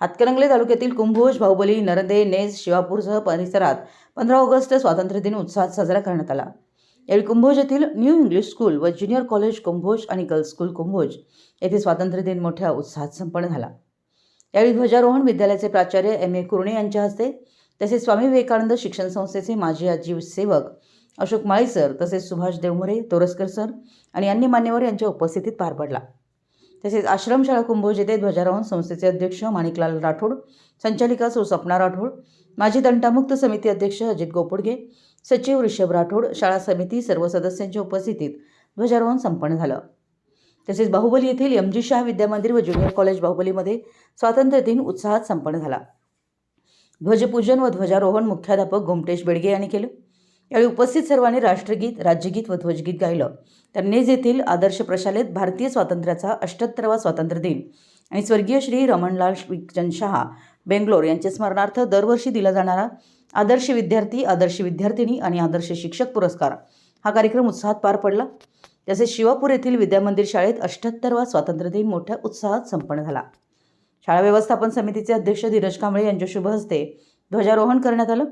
हातकणंगले तालुक्यातील कुंभोज बाहुबली नरदे नेज शिवापूरसह परिसरात पंधरा ऑगस्ट स्वातंत्र्य दिन उत्साहात साजरा करण्यात आला. यावेळी कुंभोज येथील न्यू इंग्लिश स्कूल व ज्युनियर कॉलेज कुंभोज आणि गर्ल्स स्कूल कुंभोज येथे स्वातंत्र्य दिन मोठ्या उत्साहात संपन्न झाला. यावेळी ध्वजारोहण विद्यालयाचे प्राचार्य एम. ए. कुर्णे यांच्या हस्ते तसेच स्वामी विवेकानंद शिक्षण संस्थेचे माजी आजीव सेवक अशोक माळी सर तसेच सुभाष देवमरे तोरसकर सर आणि अन्य मान्यवर यांच्या उपस्थितीत पार पडला. तसेच आश्रमशाळा कुंभोज येथे ध्वजारोहण संस्थेचे अध्यक्ष माणिकलाल राठोड संचालिका सौ राठोड माजी तंटामुक्त समिती अध्यक्ष अजित गोपुडगे सचिव ऋषभ राठोड शाळा समिती सर्व सदस्यांच्या उपस्थितीत ध्वजारोहण संपन्न झालं. तसेच बाहुबली येथील एम जी शाह विद्यामंदिर व ज्युनियर कॉलेज बाहुबलीमध्ये स्वातंत्र्य दिन उत्साहात संपन्न झाला. ध्वजपूजन व ध्वजारोहण मुख्याध्यापक गोमटेश बेडगे यांनी केलं. यावेळी उपस्थित सर्वांनी राष्ट्रगीत राज्यगीत व ध्वजगीत गायलं. त्यांनीच येथील आदर्श प्रशालेत भारतीय स्वातंत्र्याचा अष्ट्याहत्तरावा स्वातंत्र्य दिन आणि स्वर्गीय श्री रमणलाल विकचंद शहा बेंगलोर यांच्या स्मरणार्थ दरवर्षी दिला जाणारा आदर्श विद्यार्थी आदर्श विद्यार्थिनी आणि आदर्श शिक्षक पुरस्कार. हा कार्यक्रम उत्साहात पार पडला. तसेच शिवापूर येथील विद्यामंदिर शाळेत अष्ट्याहत्तरवा स्वातंत्र्य दिन मोठ्या उत्साहात संपन्न झाला. शाळा व्यवस्थापन समितीचे अध्यक्ष धीरज कांबळे यांच्या शुभ हस्ते ध्वजारोहण करण्यात आलं.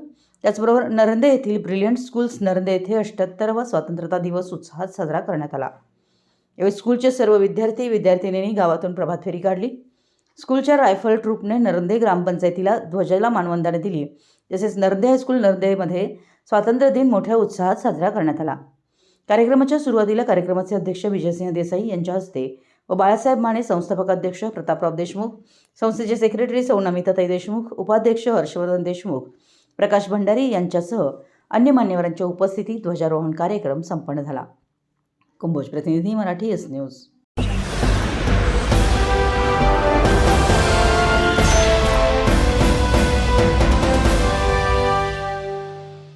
त्याचबरोबर नरंदे येथील ब्रिलियंट स्कूल्स नरंदे येथे अष्ट्याहत्तरवा स्वातंत्र्यता दिवस उत्साहात साजरा करण्यात आला. यावेळी स्कूलचे सर्व विद्यार्थी विद्यार्थिनींनी गावातून प्रभात फेरी काढली. स्कूलच्या रायफल ट्रूपने नरंदे ग्रामपंचायतीला ध्वजाला मानवंदना दिली. तसेच नरंदे हायस्कूल नरंदेमध्ये स्वातंत्र्य दिन मोठ्या उत्साहात साजरा करण्यात आला. कार्यक्रमाच्या सुरुवातीला कार्यक्रमाचे अध्यक्ष विजयसिंह देसाई यांच्या हस्ते व बाळासाहेब माने संस्थापक अध्यक्ष प्रतापराव देशमुख संस्थेचे सेक्रेटरी सौनमिताताई देशमुख उपाध्यक्ष हर्षवर्धन देशमुख प्रकाश भंडारी यांच्यासह अन्य मान्यवरांच्या उपस्थितीत ध्वजारोहण कार्यक्रम संपन्न झाला. कुंभोज प्रतिनिधी मराठी एस न्यूज